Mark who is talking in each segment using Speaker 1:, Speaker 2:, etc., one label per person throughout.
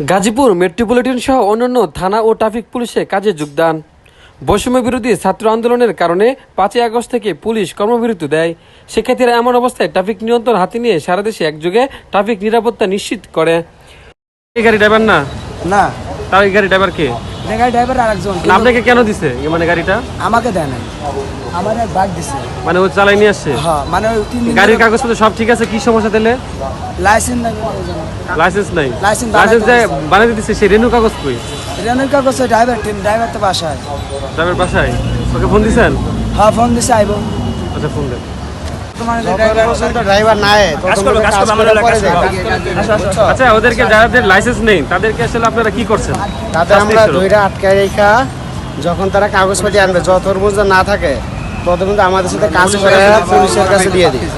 Speaker 1: Gazipur metropolitan সহ অন্যান্য থানা ও ট্রাফিক পুলিশে কাজে যোগদান বৈষম্য বিরোধী ছাত্র আন্দোলনের কারণে পাঁচই আগস্ট থেকে পুলিশ কর্মবিরতি দেয়। শিক্ষার্থীরা এমন অবস্থায় ট্রাফিক নিয়ন্ত্রণ হাতে নিয়ে সারা দেশে একযোগে ট্রাফিক নিরাপত্তা নিশ্চিত করে। গাড়ি ড্রাইভার না?
Speaker 2: না।
Speaker 1: তার এই গাড়ি ড্রাইভার কে?
Speaker 2: গাড়ি ড্রাইভার আরেকজন।
Speaker 1: না, আপনাকে কেন দিছে এই মানে গাড়িটা?
Speaker 2: আমাকে দেয় না আমার এক বাঘ দিছে।
Speaker 1: মানে ও চালাই নিয়ে আসছে?
Speaker 2: হ্যাঁ মানে ওই তিন
Speaker 1: গাড়ির কাগজপত্র সব ঠিক আছে? কি সমস্যা দিলে
Speaker 2: লাইসেন্স নাই
Speaker 1: লাইসেন্স নাই?
Speaker 2: লাইসেন্স
Speaker 1: লাইসেন্স যে বানিয়ে দিচ্ছে সেই রেনু কাগজ কই?
Speaker 2: রেনের কাগজ ড্রাইভার টিম ড্রাইভার তো বাসায়।
Speaker 1: ড্রাইভার বাসায়? ওকে ফোন দিছেন?
Speaker 2: হ্যাঁ ফোন দিছে আইব।
Speaker 1: আচ্ছা ফোন দেন। আচ্ছা ওদেরকে যাদের লাইসেন্স নেই তাদেরকে আসলে আপনারা কি করছেন?
Speaker 3: তাদের আমরা। আটকায় রেখা যখন তারা কাগজপাতি আনবে যত পর্যন্ত না থাকে তত পর্যন্ত আমাদের সাথে কাজ করে পুলিশের কাছে দিয়ে দিই।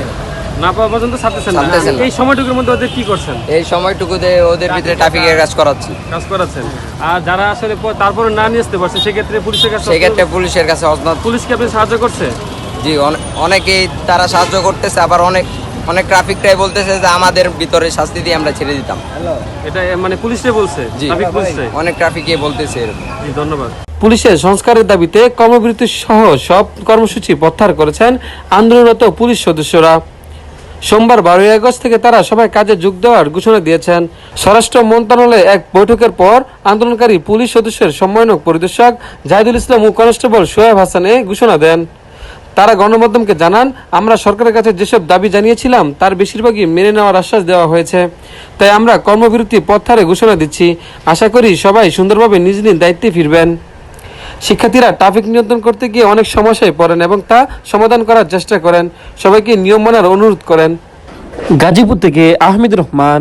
Speaker 1: না পাওয়া পর্যন্ত ছাড়তেছেন না। এই সময়টুকুর মধ্যে ওদের কি করছেন?
Speaker 4: এই সময়টুকুতে ওদের ভিতরে ট্রাফিকের কাজ করাচ্ছি।
Speaker 1: কাজ করাচ্ছেন। আর যারা আসলে তারপরে না নিয়ে আসতে পারছে সেক্ষেত্রে পুলিশের কাছে
Speaker 4: সেক্ষেত্রে পুলিশের কাছে
Speaker 1: পুলিশকে আপনি সাহায্য করছে?
Speaker 4: জি অনে- অনেকেই তারা সাহায্য করতেছে আবার অনেক অনেক ট্রাফিকটাই বলতেছে যে আমাদের ভিতরে শাস্তি দিয়ে আমরা ছেড়ে দিতাম।
Speaker 1: এটা মানে পুলিশে বলছে?
Speaker 4: জি।
Speaker 1: ট্রাফিক পুলিশে?
Speaker 4: অনেক ট্রাফিকই বলতেছে এরকম।
Speaker 1: জি ধন্যবাদ। পুলিশের সংস্কারের দাবিতে কর্মবিরতি সহ সব কর্মসূচি প্রত্যাহার করেছেন আন্দোলনরত পুলিশ সদস্যরা। সোমবার বারোই আগস্ট থেকে তারা সবাই কাজে যোগ দেওয়ার ঘোষণা দিয়েছেন। স্বরাষ্ট্র মন্ত্রণালয়ে এক বৈঠকের পর আন্দোলনকারী পুলিশ সদস্যের সম্মানক পরিদর্শক জাহিদুল ইসলাম ও কনস্টেবল সোয়েব হাসান এ ঘোষণা দেন। তারা গণমাধ্যমকে জানান, আমরা সরকারের কাছে যেসব দাবি জানিয়েছিলাম, তার বেশিরভাগই মেনে নেওয়ার আশ্বাস দেওয়া হয়েছে। তাই আমরা কর্মবিরতি প্রত্যাহারে ঘোষণা দিচ্ছি। আশা করি সবাই সুন্দরভাবে নিজ নিজ দায়িত্বে ফিরবেন। শিক্ষার্থীরা ট্রাফিক নিয়ন্ত্রণ করতে গিয়ে অনেক সমস্যায় পড়েন এবং তা সমাধান করার চেষ্টা করেন। সবাইকে নিয়ম মানার অনুরোধ করেন। গাজীপুর থেকে আহমেদ রহমান।